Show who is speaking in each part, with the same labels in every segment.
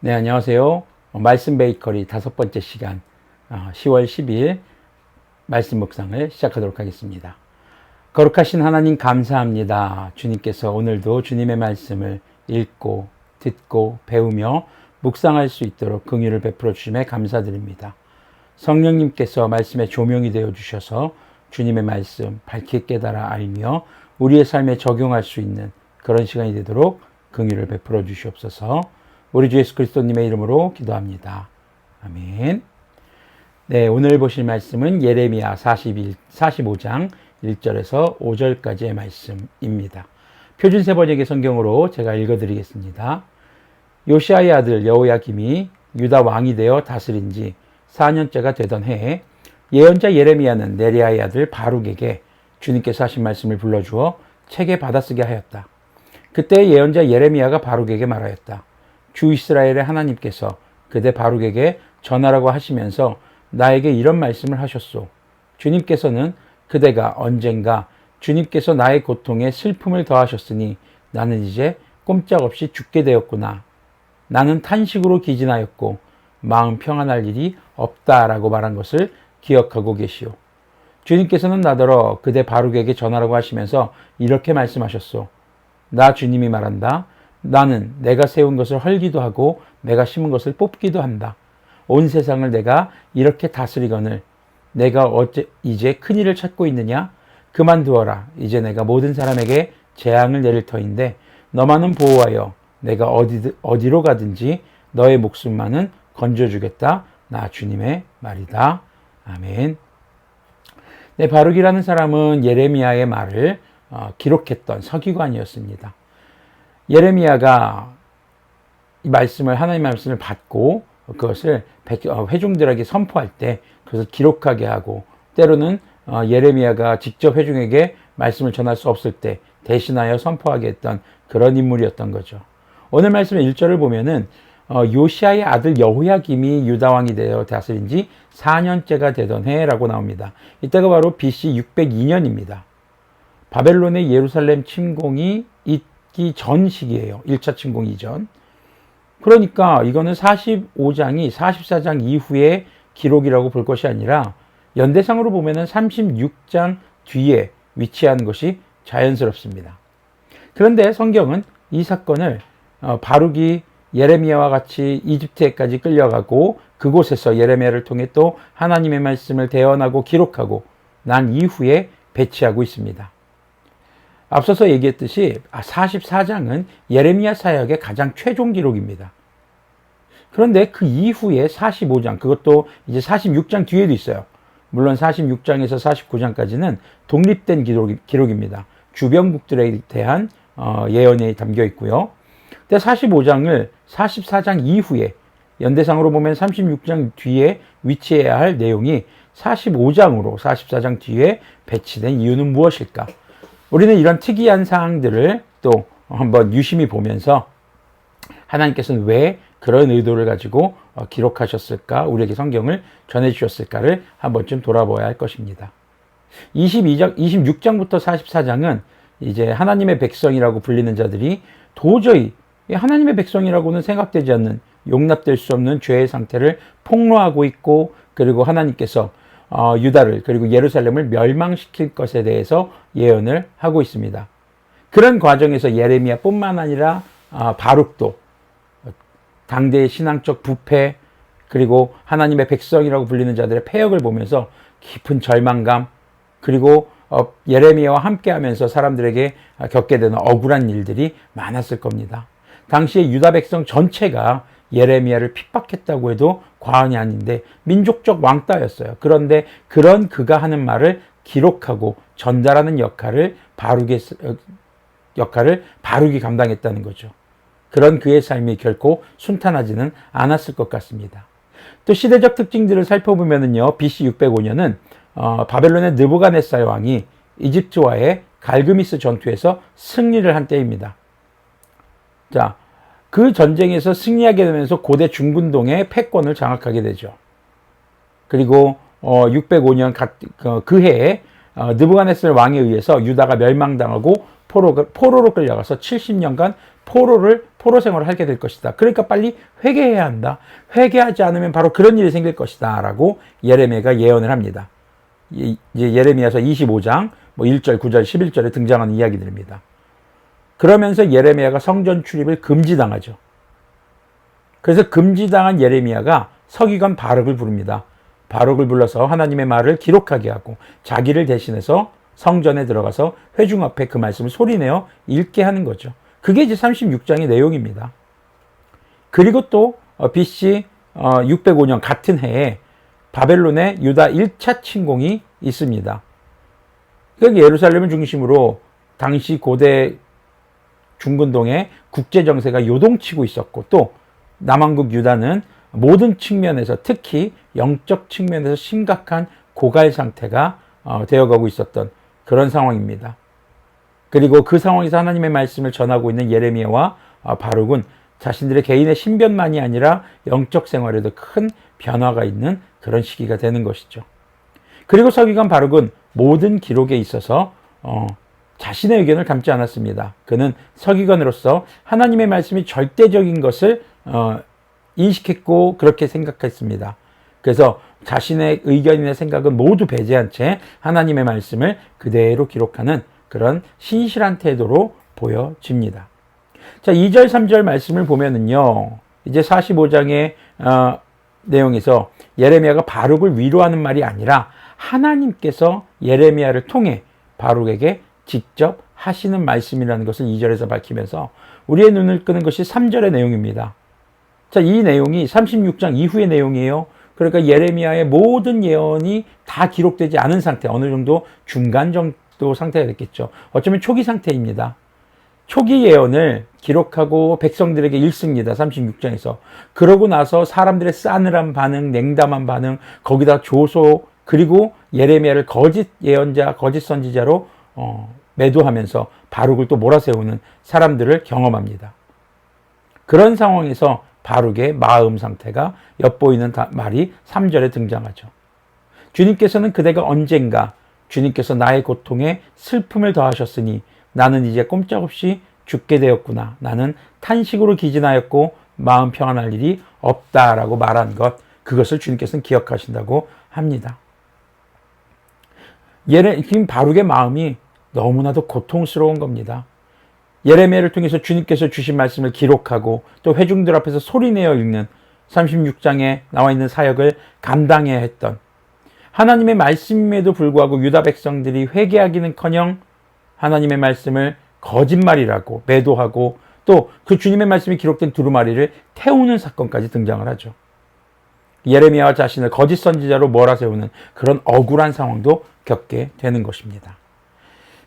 Speaker 1: 네, 안녕하세요. 말씀 베이커리 다섯 번째 시간, 어, 10월 12일 말씀 묵상을 시작하도록 하겠습니다. 거룩하신 하나님 감사합니다. 주님께서 오늘도 주님의 말씀을 읽고 듣고 배우며 묵상할 수 있도록 긍휼을 베풀어 주심에 감사드립니다. 성령님께서 말씀의 조명이 되어 주셔서 주님의 말씀 밝게 깨달아 알며 우리의 삶에 적용할 수 있는 그런 시간이 되도록 긍휼을 베풀어 주시옵소서. 우리 주 예수 그리스도님의 이름으로 기도합니다. 아멘. 네, 오늘 보실 말씀은 예레미야 41, 45장 1절에서 5절까지의 말씀입니다. 표준 세 번역의 성경으로 제가 읽어드리겠습니다. 요시아의 아들 여호야김이 유다 왕이 되어 다스린 지 4년째가 되던 해에 예언자 예레미야는 네리아의 아들 바룩에게 주님께서 하신 말씀을 불러주어 책에 받아쓰게 하였다. 그때 예언자 예레미야가 바룩에게 말하였다. 주 이스라엘의 하나님께서 그대 바룩에게 전하라고 하시면서 나에게 이런 말씀을 하셨소. 주님께서는 그대가 언젠가 주님께서 나의 고통에 슬픔을 더하셨으니 나는 이제 꼼짝없이 죽게 되었구나. 나는 탄식으로 기진하였고 마음 평안할 일이 없다라고 말한 것을 기억하고 계시오. 주님께서는 나더러 그대 바룩에게 전하라고 하시면서 이렇게 말씀하셨소. 나 주님이 말한다. 나는 내가 세운 것을 헐기도 하고 내가 심은 것을 뽑기도 한다. 온 세상을 내가 이렇게 다스리거늘 내가 어째 이제 큰 일을 찾고 있느냐? 그만두어라. 이제 내가 모든 사람에게 재앙을 내릴 터인데 너만은 보호하여 내가 어디 어디로 가든지 너의 목숨만은 건져주겠다. 나 주님의 말이다. 아멘. 네, 바룩이라는 사람은 예레미야의 말을 어, 기록했던 서기관이었습니다. 예레미야가 이 말씀을 하나님의 말씀을 받고 그것을 어, 회중들에게 선포할 때 그것을 기록하게 하고 때로는 어, 예레미야가 직접 회중에게 말씀을 전할 수 없을 때 대신하여 선포하게 했던 그런 인물이었던 거죠. 오늘 말씀의 1절을 보면은 어, 요시아의 아들 여호야김이 유다 왕이 되어 다스린 지 4년째가 되던 해라고 나옵니다. 이때가 바로 BC 602년입니다. 바벨론의 예루살렘 침공이 있기 전 시기예요. 1차 침공 이전. 그러니까 이거는 45장이 44장 이후의 기록이라고 볼 것이 아니라 연대상으로 보면은 36장 뒤에 위치한 것이 자연스럽습니다. 그런데 성경은 이 사건을 어, 바룩이 예레미야와 같이 이집트에까지 끌려가고 그곳에서 예레미야를 통해 또 하나님의 말씀을 대언하고 기록하고 난 이후에 배치하고 있습니다. 앞서서 얘기했듯이 44장은 예레미야 사역의 가장 최종 기록입니다. 그런데 그 이후에 45장, 그것도 이제 46장 뒤에도 있어요. 물론 46장에서 49장까지는 독립된 기록, 기록입니다. 주변국들에 대한 어, 예언이 담겨 있고요. 근데 45장을 44장 이후에 연대상으로 보면 36장 뒤에 위치해야 할 내용이 45장으로 44장 뒤에 배치된 이유는 무엇일까? 우리는 이런 특이한 사항들을 또 한번 유심히 보면서 하나님께서는 왜 그런 의도를 가지고 어, 기록하셨을까? 우리에게 성경을 전해 주셨을까를 한 번쯤 돌아보아야 할 것입니다. 22장, 26장부터 44장은 이제 하나님의 백성이라고 불리는 자들이 도저히 하나님의 백성이라고는 생각되지 않는 용납될 수 없는 죄의 상태를 폭로하고 있고 그리고 하나님께서 어, 유다를 그리고 예루살렘을 멸망시킬 것에 대해서 예언을 하고 있습니다. 그런 과정에서 예레미야뿐만 아니라 어, 바룩도 당대의 신앙적 부패 그리고 하나님의 백성이라고 불리는 자들의 폐역을 보면서 깊은 절망감 그리고 어, 예레미야와 함께하면서 사람들에게 겪게 되는 억울한 일들이 많았을 겁니다. 당시에 유다 백성 전체가 예레미야를 핍박했다고 해도 과언이 아닌데 민족적 왕따였어요. 그런데 그런 그가 하는 말을 기록하고 전달하는 역할을 바룩의 역할을 바룩이 감당했다는 거죠. 그런 그의 삶이 결코 순탄하지는 않았을 것 같습니다. 또 시대적 특징들을 살펴보면요, BC 605년은 어, 바벨론의 느부갓네살 왕이 이집트와의 갈그미스 전투에서 승리를 한 때입니다. 자, 그 전쟁에서 승리하게 되면서 고대 중군동의 패권을 장악하게 되죠. 그리고 어, 605년 그, 그 해에 어, 느부갓네살 왕에 의해서 유다가 멸망당하고 포로, 포로 로 끌려가서 70년간 포로를 포로 생활을 하게 될 것이다. 그러니까 빨리 회개해야 한다. 회개하지 않으면 바로 그런 일이 생길 것이다. 라고 예레미야가 예언을 합니다. 이제 예레미야서 25장 뭐 1절, 9절, 11절에 등장하는 이야기들입니다. 그러면서 예레미야가 성전 출입을 금지당하죠. 그래서 금지당한 예레미야가 서기관 바룩을 부릅니다. 바룩을 불러서 하나님의 말을 기록하게 하고 자기를 대신해서 성전에 들어가서 회중 앞에 그 말씀을 소리내어 읽게 하는 거죠. 그게 이제 36장의 내용입니다. 그리고 또 어, BC 605년 어, 같은 해에 바벨론의 유다 1차 침공이 있습니다. 그러니까 예루살렘을 중심으로 당시 고대 중근동의 국제 정세가 요동치고 있었고 또 남한국 유다는 모든 측면에서 특히 영적 측면에서 심각한 고갈 상태가 어, 되어가고 있었던 그런 상황입니다. 그리고 그 상황에서 하나님의 말씀을 전하고 있는 예레미야와 어, 바룩은 자신들의 개인의 신변만이 아니라 영적 생활에도 큰 변화가 있는 그런 시기가 되는 것이죠. 그리고 서기관 바룩은 모든 기록에 있어서 어, 자신의 의견을 담지 않았습니다. 그는 서기관으로서 하나님의 말씀이 절대적인 것을 어, 인식했고 그렇게 생각했습니다. 그래서 자신의 의견이나 생각은 모두 배제한 채 하나님의 말씀을 그대로 기록하는 그런 신실한 태도로 보여집니다. 자, 2절, 3절 말씀을 보면은요, 이제 45장의 어, 내용에서 예레미야가 바룩을 위로하는 말이 아니라 하나님께서 예레미야를 통해 바룩에게 직접 하시는 말씀이라는 것을 2절에서 밝히면서 우리의 눈을 끄는 것이 3절의 내용입니다. 자, 이 내용이 36장 이후의 내용이에요. 그러니까 예레미야의 모든 예언이 다 기록되지 않은 상태, 어느 정도 중간 정도 상태가 됐겠죠. 어쩌면 초기 상태입니다. 초기 예언을 기록하고 백성들에게 읽습니다. 36장에서. 그러고 나서 사람들의 싸늘한 반응, 냉담한 반응, 거기다 조소, 그리고 예레미야를 거짓 예언자, 거짓 선지자로 어, 매도하면서 바룩을 또 몰아세우는 사람들을 경험합니다. 그런 상황에서 바룩의 마음 상태가 엿보이는 말이 3절에 등장하죠. 주님께서는 그대가 언젠가 주님께서 나의 고통에 슬픔을 더하셨으니 나는 이제 꼼짝없이 죽게 되었구나. 나는 탄식으로 기진하였고 마음 평안할 일이 없다라고 말한 것. 그것을 주님께서는 기억하신다고 합니다. 예레, 지금 바룩의 마음이 너무나도 고통스러운 겁니다. 예레미야를 통해서 주님께서 주신 말씀을 기록하고 또 회중들 앞에서 소리내어 읽는 36장에 나와 있는 사역을 감당해야 했던 하나님의 말씀임에도 불구하고 유다 백성들이 회개하기는커녕 하나님의 말씀을 거짓말이라고 매도하고 또 그 주님의 말씀이 기록된 두루마리를 태우는 사건까지 등장을 하죠. 예레미야와 자신을 거짓 선지자로 몰아세우는 그런 억울한 상황도 겪게 되는 것입니다.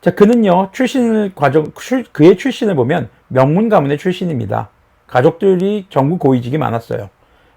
Speaker 1: 자, 그는요, 출신을, 과정, 그의 출신을 보면 명문 가문의 출신입니다. 가족들이 전부 고위직이 많았어요.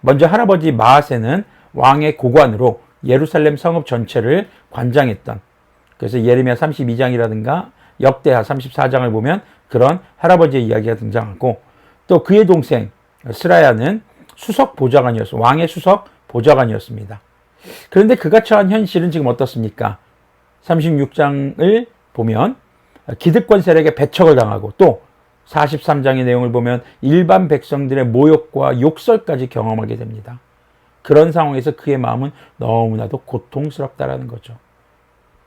Speaker 1: 먼저 할아버지 마하세는 왕의 고관으로 예루살렘 성읍 전체를 관장했던 그래서 예레미야 32장이라든가 역대하 34장을 보면 그런 할아버지의 이야기가 등장하고 또 그의 동생 스라야는 수석 보좌관이었어 왕의 수석 보좌관이었습니다. 그런데 그가 처한 현실은 지금 어떻습니까? 36장을 보면 기득권 세력의 배척을 당하고 또 43장의 내용을 보면 일반 백성들의 모욕과 욕설까지 경험하게 됩니다. 그런 상황에서 그의 마음은 너무나도 고통스럽다라는 거죠.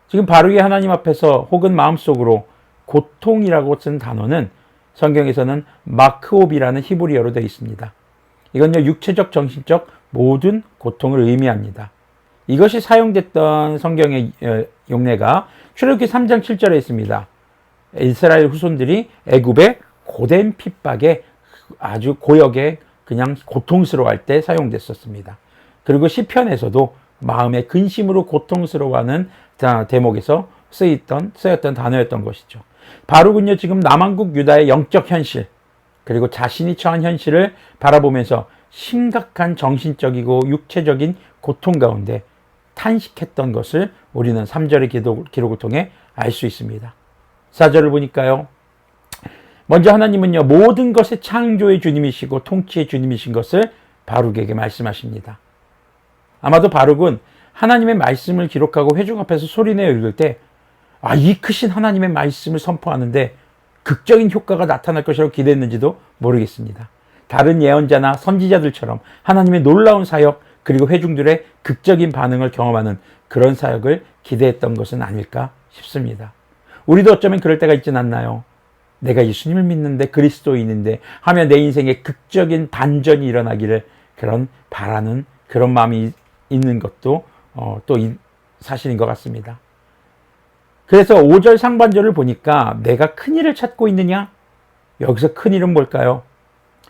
Speaker 1: 지금 바르게 하나님 앞에서 혹은 마음속으로 고통이라고 쓴 단어는 성경에서는 마크옵이라는 히브리어로 되어 있습니다. 이건요, 육체적, 정신적 모든 고통을 의미합니다. 이것이 사용됐던 성경의 어, 용례가 출애굽기 3장 7절에 있습니다. 이스라엘 후손들이 애굽의 고된 핍박에 아주 고역에 그냥 고통스러워할 때 사용됐었습니다. 그리고 시편에서도 마음의 근심으로 고통스러워하는 대목에서 쓰였던 쓰였던 단어였던 것이죠. 바로군요 지금 남한국 유다의 영적 현실 그리고 자신이 처한 현실을 바라보면서 심각한 정신적이고 육체적인 고통 가운데 탄식했던 것을 우리는 3절의 기록, 기록을 통해 알 수 있습니다. 4절을 보니까요. 먼저 하나님은요, 모든 것의 창조의 주님이시고 통치의 주님이신 것을 바룩에게 말씀하십니다. 아마도 바룩은 하나님의 말씀을 기록하고 회중 앞에서 소리내어 읽을 때, 아, 이 크신 하나님의 말씀을 선포하는데 극적인 효과가 나타날 것이라고 기대했는지도 모르겠습니다. 다른 예언자나 선지자들처럼 하나님의 놀라운 사역 그리고 회중들의 극적인 반응을 경험하는 그런 사역을 기대했던 것은 아닐까 싶습니다. 우리도 어쩌면 그럴 때가 있진 않나요? 내가 예수님을 믿는데 그리스도인인데 하며 내 인생에 극적인 반전이 일어나기를 그런 바라는 그런 마음이 있는 것도 어, 또 사실인 것 같습니다. 그래서 5절 상반절을 보니까 내가 큰 일을 찾고 있느냐? 여기서 큰 일은 뭘까요?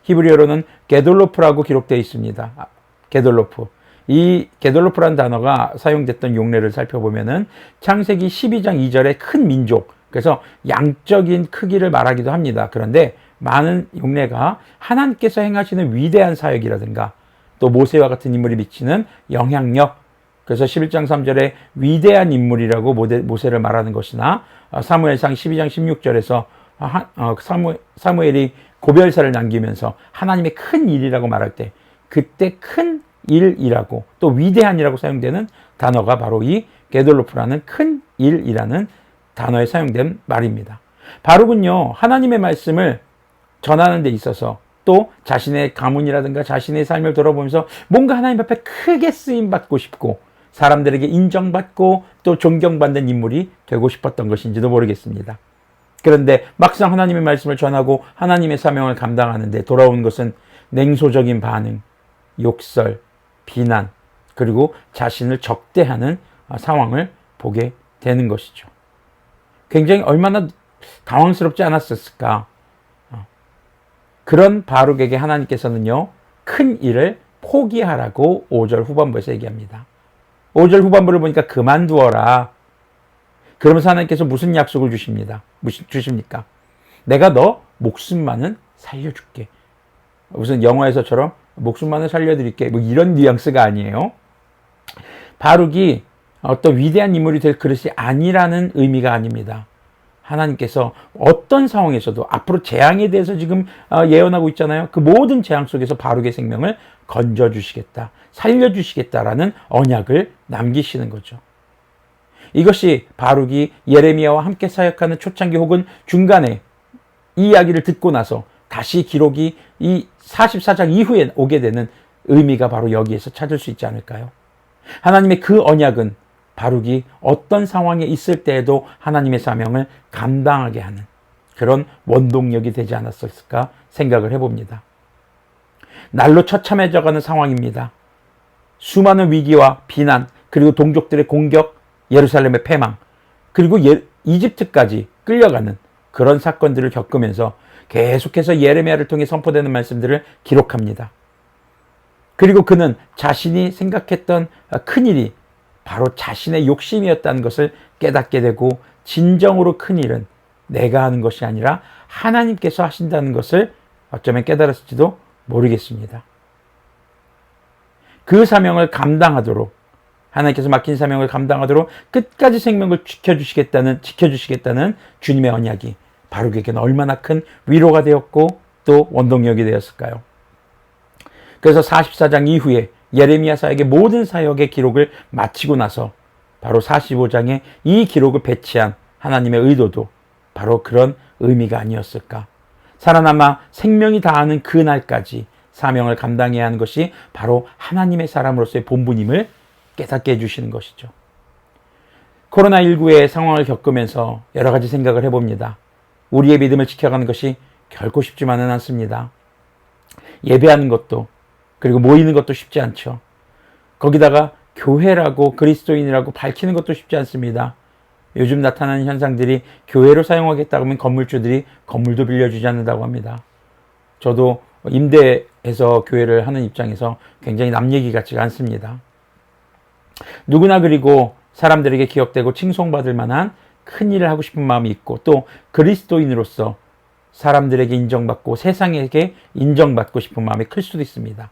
Speaker 1: 히브리어로는 게돌로프라고 기록되어 있습니다. 아, 게돌로프. 이 게돌로프라는 단어가 사용됐던 용례를 살펴보면은 창세기 12장 2절에 큰 민족, 그래서 양적인 크기를 말하기도 합니다. 그런데 많은 용례가 하나님께서 행하시는 위대한 사역이라든가 또 모세와 같은 인물이 미치는 영향력, 그래서 11장 3절에 위대한 인물이라고 모세를 말하는 것이나 어, 사무엘상 12장 16절에서 어, 사무엘이 고별사를 남기면서 하나님의 큰 일이라고 말할 때 그때 큰 일이라고 또 위대한 이라고 사용되는 단어가 바로 이 게돌로프라는 큰 일이라는 단어에 사용된 말입니다. 바로군요 하나님의 말씀을 전하는 데 있어서 또 자신의 가문이라든가 자신의 삶을 돌아보면서 뭔가 하나님 앞에 크게 쓰임 받고 싶고 사람들에게 인정받고 또 존경받는 인물이 되고 싶었던 것인지도 모르겠습니다. 그런데 막상 하나님의 말씀을 전하고 하나님의 사명을 감당하는데 돌아온 것은 냉소적인 반응, 욕설, 비난, 그리고 자신을 적대하는 상황을 보게 되는 것이죠. 굉장히 얼마나 당황스럽지 않았을까. 어. 그런 바룩에게 하나님께서는요, 큰 일을 포기하라고 5절 후반부에서 얘기합니다. 5절 후반부를 보니까 그만두어라. 그러면서 하나님께서 무슨 약속을 주십니다. 주십니까? 내가 너 목숨만은 살려줄게. 무슨 영화에서처럼 목숨만을 살려드릴게. 뭐 이런 뉘앙스가 아니에요. 바룩이 어떤 위대한 인물이 될 그릇이 아니라는 의미가 아닙니다. 하나님께서 어떤 상황에서도 앞으로 재앙에 대해서 지금 어, 예언하고 있잖아요. 그 모든 재앙 속에서 바룩의 생명을 건져주시겠다, 살려주시겠다라는 언약을 남기시는 거죠. 이것이 바룩이 예레미야와 함께 사역하는 초창기 혹은 중간에 이 이야기를 듣고 나서 다시 기록이 이 44장 이후에 오게 되는 의미가 바로 여기에서 찾을 수 있지 않을까요? 하나님의 그 언약은 바룩이 어떤 상황에 있을 때에도 하나님의 사명을 감당하게 하는 그런 원동력이 되지 않았을까 생각을 해봅니다. 날로 처참해져가는 상황입니다. 수많은 위기와 비난, 그리고 동족들의 공격, 예루살렘의 패망, 그리고 예, 이집트까지 끌려가는 그런 사건들을 겪으면서 계속해서 예레미야를 통해 선포되는 말씀들을 기록합니다. 그리고 그는 자신이 생각했던 큰 일이 바로 자신의 욕심이었다는 것을 깨닫게 되고 진정으로 큰 일은 내가 하는 것이 아니라 하나님께서 하신다는 것을 어쩌면 깨달았을지도 모르겠습니다. 그 사명을 감당하도록 하나님께서 맡긴 사명을 감당하도록 끝까지 생명을 지켜주시겠다는 지켜주시겠다는 주님의 언약이 바룩에게는 얼마나 큰 위로가 되었고 또 원동력이 되었을까요? 그래서 44장 이후에 예레미야 사역의 모든 사역의 기록을 마치고 나서 바로 45장에 이 기록을 배치한 하나님의 의도도 바로 그런 의미가 아니었을까. 살아남아 생명이 다하는 그 날까지 사명을 감당해야 하는 것이 바로 하나님의 사람으로서의 본분임을 깨닫게 해주시는 것이죠. 코로나19의 상황을 겪으면서 여러 가지 생각을 해봅니다. 우리의 믿음을 지켜가는 것이 결코 쉽지만은 않습니다. 예배하는 것도 그리고 모이는 것도 쉽지 않죠. 거기다가 교회라고 그리스도인이라고 밝히는 것도 쉽지 않습니다. 요즘 나타나는 현상들이 교회로 사용하겠다고 하면 건물주들이 건물도 빌려주지 않는다고 합니다. 저도 임대해서 교회를 하는 입장에서 굉장히 남 얘기 같지가 않습니다. 누구나 그리고 사람들에게 기억되고 칭송받을 만한 큰 일을 하고 싶은 마음이 있고 또 그리스도인으로서 사람들에게 인정받고 세상에게 인정받고 싶은 마음이 클 수도 있습니다.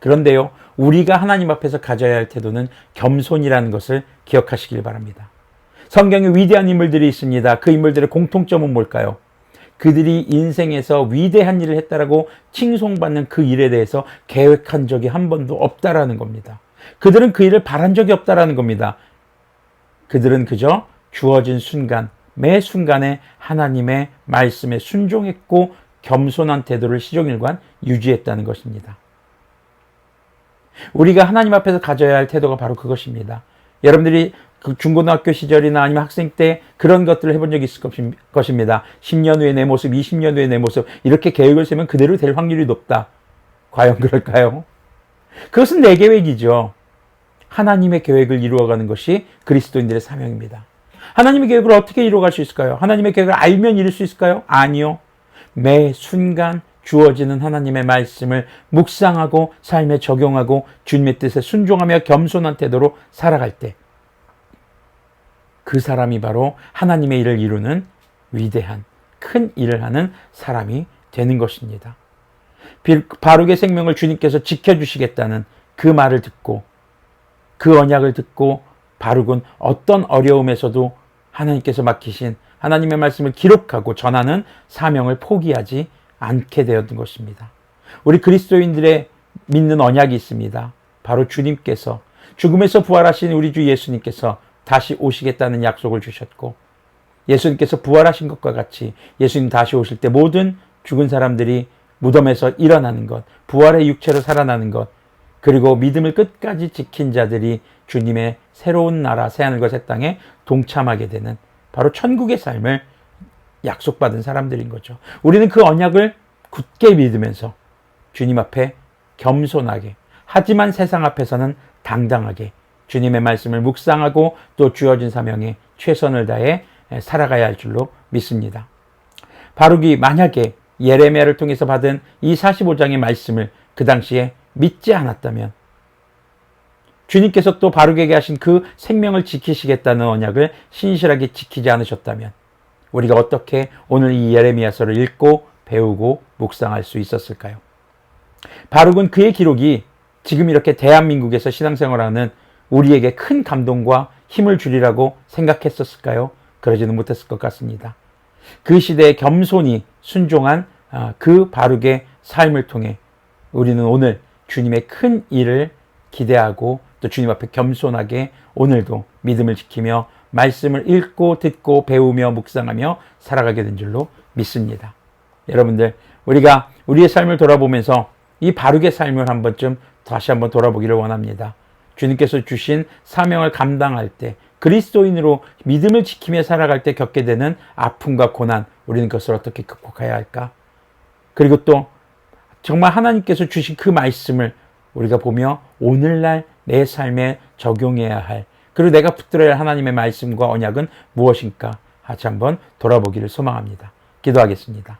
Speaker 1: 그런데요, 우리가 하나님 앞에서 가져야 할 태도는 겸손이라는 것을 기억하시길 바랍니다. 성경에 위대한 인물들이 있습니다. 그 인물들의 공통점은 뭘까요? 그들이 인생에서 위대한 일을 했다라고 칭송받는 그 일에 대해서 계획한 적이 한 번도 없다라는 겁니다. 그들은 그 일을 바란 적이 없다라는 겁니다. 그들은 그저 주어진 순간 매 순간에 하나님의 말씀에 순종했고 겸손한 태도를 시종일관 유지했다는 것입니다. 우리가 하나님 앞에서 가져야 할 태도가 바로 그것입니다. 여러분들이 그 중고등학교 시절이나 아니면 학생 때 그런 것들을 해본 적이 있을 것입니다. 10년 후에 내 모습, 20년 후에 내 모습, 이렇게 계획을 세면 그대로 될 확률이 높다. 과연 그럴까요? 그것은 내 계획이죠. 하나님의 계획을 이루어가는 것이 그리스도인들의 사명입니다. 하나님의 계획을 어떻게 이루어갈 수 있을까요? 하나님의 계획을 알면 이룰 수 있을까요? 아니요. 매 순간 주어지는 하나님의 말씀을 묵상하고 삶에 적용하고 주님의 뜻에 순종하며 겸손한 태도로 살아갈 때 그 사람이 바로 하나님의 일을 이루는 위대한 큰 일을 하는 사람이 되는 것입니다. 바르게 생명을 주님께서 지켜주시겠다는 그 말을 듣고 그 언약을 듣고 바르군 어떤 어려움에서도 하나님께서 맡기신 하나님의 말씀을 기록하고 전하는 사명을 포기하지 않게 되었던 것입니다. 우리 그리스도인들의 믿는 언약이 있습니다. 바로 주님께서 죽음에서 부활하신 우리 주 예수님께서 다시 오시겠다는 약속을 주셨고 예수님께서 부활하신 것과 같이 예수님 다시 오실 때 모든 죽은 사람들이 무덤에서 일어나는 것, 부활의 육체로 살아나는 것, 그리고 믿음을 끝까지 지킨 자들이 주님의 새로운 나라 새하늘과 새 땅에 동참하게 되는 바로 천국의 삶을 약속받은 사람들인 거죠. 우리는 그 언약을 굳게 믿으면서 주님 앞에 겸손하게 하지만 세상 앞에서는 당당하게 주님의 말씀을 묵상하고 또 주어진 사명에 최선을 다해 살아가야 할 줄로 믿습니다. 바룩이 만약에 예레미야를 통해서 받은 이 45장의 말씀을 그 당시에 믿지 않았다면 주님께서 또 바룩에게 하신 그 생명을 지키시겠다는 언약을 신실하게 지키지 않으셨다면 우리가 어떻게 오늘 이 예레미야서를 읽고 배우고 묵상할 수 있었을까요? 바룩은 그의 기록이 지금 이렇게 대한민국에서 신앙생활하는 우리에게 큰 감동과 힘을 주리라고 생각했었을까요? 그러지는 못했을 것 같습니다. 그 시대의 겸손히 순종한 아, 그 바룩의 삶을 통해 우리는 오늘 주님의 큰 일을 기대하고 또 주님 앞에 겸손하게 오늘도 믿음을 지키며 말씀을 읽고 듣고 배우며 묵상하며 살아가게 된 줄로 믿습니다. 여러분들 우리가 우리의 삶을 돌아보면서 이 바룩의 삶을 한 번쯤 다시 한번 돌아보기를 원합니다. 주님께서 주신 사명을 감당할 때 그리스도인으로 믿음을 지키며 살아갈 때 겪게 되는 아픔과 고난 우리는 그것을 어떻게 극복해야 할까? 그리고 또 정말 하나님께서 주신 그 말씀을 우리가 보며 오늘날 내 삶에 적용해야 할 그리고 내가 붙들어야 할 하나님의 말씀과 언약은 무엇인가 같이 한번 돌아보기를 소망합니다. 기도하겠습니다.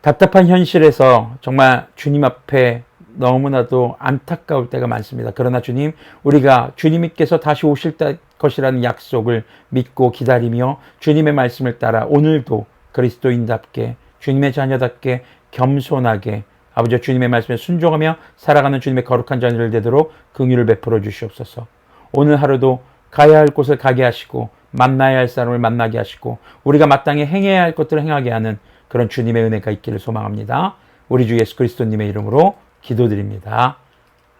Speaker 1: 답답한 현실에서 정말 주님 앞에 너무나도 안타까울 때가 많습니다. 그러나 주님, 우리가 주님께서 다시 오실 것이라는 약속을 믿고 기다리며 주님의 말씀을 따라 오늘도 그리스도인답게 주님의 자녀답게 겸손하게 아버지 주님의 말씀에 순종하며 살아가는 주님의 거룩한 자녀를 되도록 긍휼을 베풀어 주시옵소서. 오늘 하루도 가야 할 곳을 가게 하시고 만나야 할 사람을 만나게 하시고 우리가 마땅히 행해야 할 것들을 행하게 하는 그런 주님의 은혜가 있기를 소망합니다. 우리 주 예수 그리스도님의 이름으로 기도드립니다.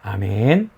Speaker 1: 아멘.